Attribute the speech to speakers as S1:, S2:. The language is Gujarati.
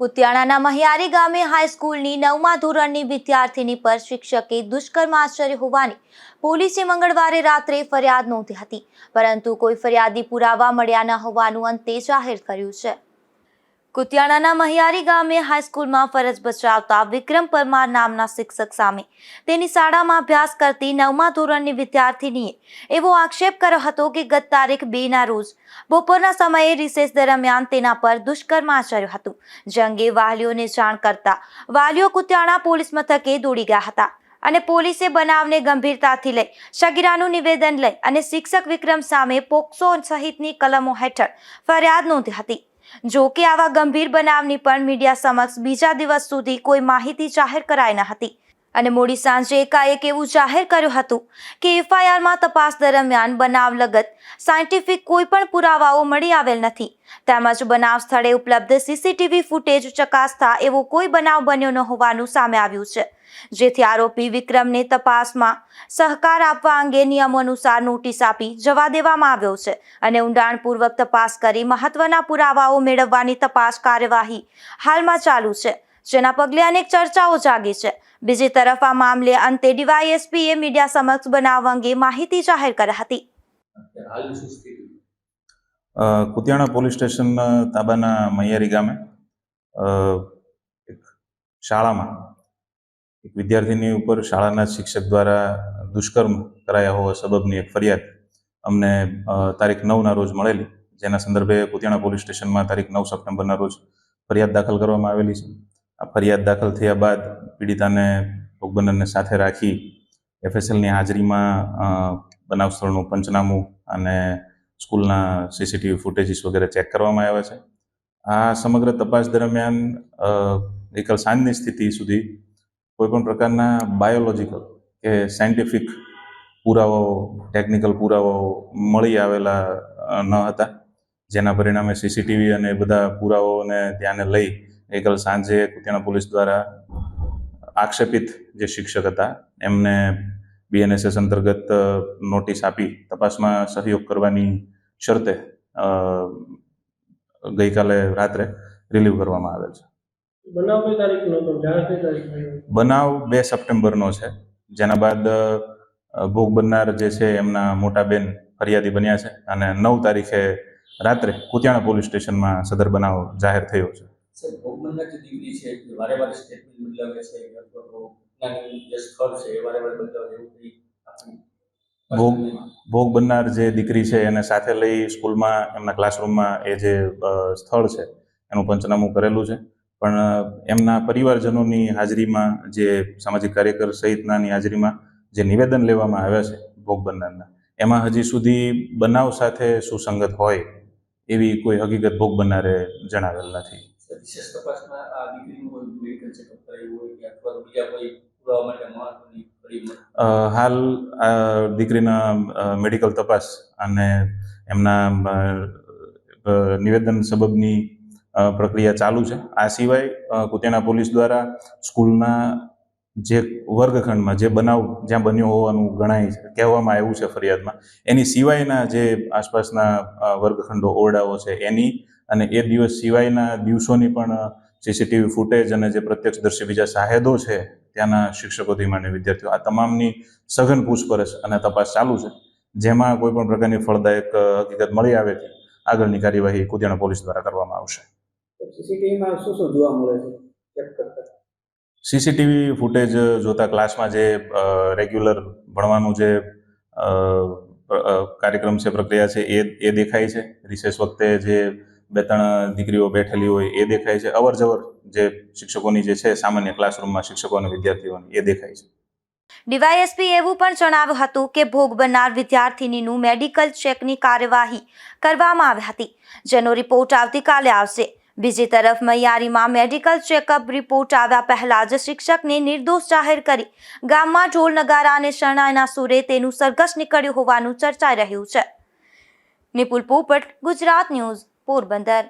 S1: કુતિયાણાના મહિયારી ગામે હાઈસ્કૂલની નવમા ધોરણની વિદ્યાર્થીની પર શિક્ષકે દુષ્કર્મ આશ્ચર્ય હોવાની પોલીસે મંગળવારે રાત્રે ફરિયાદ નોંધી હતી. પરંતુ કોઈ ફરિયાદી પુરાવા મળ્યા ન હોવાનું અંતે જાહેર કર્યું છે. કુતિયાણાના મહિયારી ગામે હાઈસ્કૂલમાં ફરજ બજાવતા વિક્રમ પરમાર નામના શિક્ષક સામે તેની શાળામાં અભ્યાસ કરતી નવમા ધોરણની વિદ્યાર્થીનીએ એવો આક્ષેપ કર્યો હતો કે ગત તારીખ બેના રોજ બપોરના સમયે રિસેસ દરમિયાન તેના પર દુષ્કર્મ આચર્યું હતું. જે અંગે વાલીઓને જાણ કરતા વાલીઓ કુતિયાણા પોલીસ મથકે દોડી ગયા હતા અને પોલીસે બનાવને ગંભીરતાથી લઈ સગીરાનું નિવેદન લઈ અને શિક્ષક વિક્રમ સામે પોક્સો સહિતની કલમો હેઠળ ફરિયાદ નોંધી હતી. જો કે આવા ગંભીર બનાવની પણ મીડિયા સમક્ષ બીજા દિવસ સુધી કોઈ માહિતી જાહેર કરાઈ ન હતી. અને મોડી સાંજે એકાએક એવું જાહેર કર્યું હતું કે એફઆઈઆરમાં તપાસ દરમિયાન બનાવ લગત સાયન્ટિફિક કોઈ પણ પુરાવાઓ મળી આવેલ નથી. તેમજ બનાવ સ્થળે ઉપલબ્ધ સીસીટીવી ફૂટેજ ચકાસતા એવો કોઈ બનાવ બન્યો ન હોવાનું સામે આવ્યું છે. જેથી આરોપી વિક્રમને તપાસમાં સહકાર આપવા અંગે નિયમો અનુસાર નોટિસ આપી જવા દેવામાં આવ્યો છે અને ઊંડાણપૂર્વક તપાસ કરી મહત્વના પુરાવાઓ મેળવવાની તપાસ કાર્યવાહી હાલમાં ચાલુ છે. જેના પગલે અનેક ચર્ચાઓ જાગી છે. બીજી તરફ આ મામલે અંતે ડીવાયએસપીએ મીડિયા સમક્ષ બનાવ અંગે માહિતી જાહેર કરી હતી.
S2: કુતિયાણા પોલીસ સ્ટેશન તાબાના મૈયારી ગામે એક શાળામાં એક વિદ્યાર્થીની ઉપર શાળાના શિક્ષક દ્વારા દુષ્કર્મ કરાયા હોવા સબબની એક ફરિયાદ અમને તારીખ નવના રોજ મળેલી જેના સંદર્ભે કુતિયાણા પોલીસ સ્ટેશનમાં તારીખ નવ સપ્ટેમ્બરના રોજ ફરિયાદ દાખલ કરવામાં આવેલી છે. ફરિયાદ દાખલ થયા બાદ પીડિતાને ભોગબંધનને સાથે રાખી એફએસએલની હાજરીમાં બનાવ સ્થળનું પંચનામું અને સ્કૂલના સીસીટીવી ફૂટેજીસ વગેરે ચેક કરવામાં આવ્યા છે. આ સમગ્ર તપાસ દરમિયાન એકલ સાંજની સ્થિતિ સુધી કોઈપણ પ્રકારના બાયોલોજિકલ કે સાયન્ટિફિક પુરાવાઓ, ટેકનિકલ પુરાવાઓ મળી આવેલા ન હતા. જેના પરિણામે સીસીટીવી અને બધા પુરાવાઓને ધ્યાને લઈ ગઈકાલ સાંજે કુતિયાણા પોલીસ દ્વારા આક્ષેપિત જે શિક્ષક હતા એમને બીએનએસએસ અંતર્ગત નોટિસ આપી તપાસમાં સહયોગ કરવાની શરતે ગઈકાલે રાત્રે રિલીવ કરવામાં આવેલ છે.
S3: બનાવ કઈ તારીખનો હતો? જાહેર કઈ તારીખ
S2: બનાવ બે સપ્ટેમ્બરનો છે. જેના બાદ ભોગ બનનાર જે છે એમના મોટા બેન ફરિયાદી બન્યા છે અને નવ તારીખે રાત્રે કુતિયાણા પોલીસ સ્ટેશનમાં સદર બનાવ જાહેર થયો છે.
S3: સાહેબ ભોગ જે દીકરી છે એ વારે વારે સ્ટેટમેન્ટ બદલાવે છે અથવા તો જે સ્થળ છે એ વારે વારે બદલાવે એવું કંઈ
S2: ભોગ ભોગ બનનાર જે દીકરી છે એને સાથે લઈ સ્કૂલમાં એમના ક્લાસરૂમમાં એ જે સ્થળ છે એનું પંચનામું કરેલું છે. પણ એમના પરિવારજનોની હાજરીમાં જે સામાજિક કાર્યકર સહિતનાની હાજરીમાં જે નિવેદન લેવામાં આવ્યા છે ભોગ બનનારના એમાં હજી સુધી બનાવ સાથે સુસંગત હોય એવી કોઈ હકીકત ભોગ બનનારે જણાવેલ નથી.
S3: વિશેષ તપાસમાં આ દીકરીનું કોઈ મેડિકલ ચેકઅપ કરાયું હોય કે અથવા બીજા કોઈ પુરાવા માટે મહત્વની
S2: હાલ દીકરીના મેડિકલ તપાસ અને એમના નિવેદન સબબની પ્રક્રિયા ચાલુ છે. આ સિવાય કુતિયાણા પોલીસ દ્વારા સ્કૂલના જે વર્ગખંડમાં, જે બનાવ જ્યાં બન્યો હોવાનું ગણાય કહેવામાં આવ્યું છે ફરિયાદમાં. એની સિવાયના જે આસપાસના વર્ગખંડો ઓરડાઓ છે એની અને એ દિવસ સિવાયના દિવસોની પણ સીસીટીવી ફૂટેજ અને જે પ્રત્યક્ષદર્શી બીજા સાહેદો છે, ત્યાંના શિક્ષકોથી માંડી વિદ્યાર્થીઓ, આ તમામની સઘન પૂછપરછ અને તપાસ ચાલુ છે. જેમાં કોઈ પણ પ્રકારની ફળદાયક હકીકત મળી આવે છે આગળની કાર્યવાહી કુતિયાણા પોલીસ દ્વારા કરવામાં આવશે.
S3: સીસીટીવીમાં શું શું જોવા મળે છે?
S2: સીસીટીવી ફૂટેજ જોતા ક્લાસમાં જે રેગ્યુલર ભણવાનું જે કાર્યક્રમ છે, પ્રક્રિયા છે, એ એ દેખાય છે. રિસેસ વખતે જે બે ત્રણ દીકરીઓ બેઠેલી હોય, એ દેખાય છે. અવર જવર જે શિક્ષકોની જે છે, સામાન્ય ક્લાસરૂમમાં શિક્ષકો અને વિદ્યાર્થીઓની, એ દેખાય છે.
S1: ડીવાયએસપી એવું પણ જણાવ્યું હતું કે ભોગ બનનાર વિદ્યાર્થીનીનું મેડિકલ ચેકની કાર્યવાહી કરવામાં આવી હતી. જેનો રિપોર્ટ આવતીકાલે આવશે. બીજી તરફ મૈયારીમાં મેડિકલ ચેકઅપ રિપોર્ટ આવ્યા પહેલા જ શિક્ષકને નિર્દોષ જાહેર કરી. ગામમાં ઢોલ નગારા અને શરણાઈના સુરે તેનું સરઘસ નીકળ્યું હોવાનું ચર્ચાઈ રહ્યું છે. નિપુલ પોપટ, ગુજરાત ન્યૂઝ, પોરબંદર.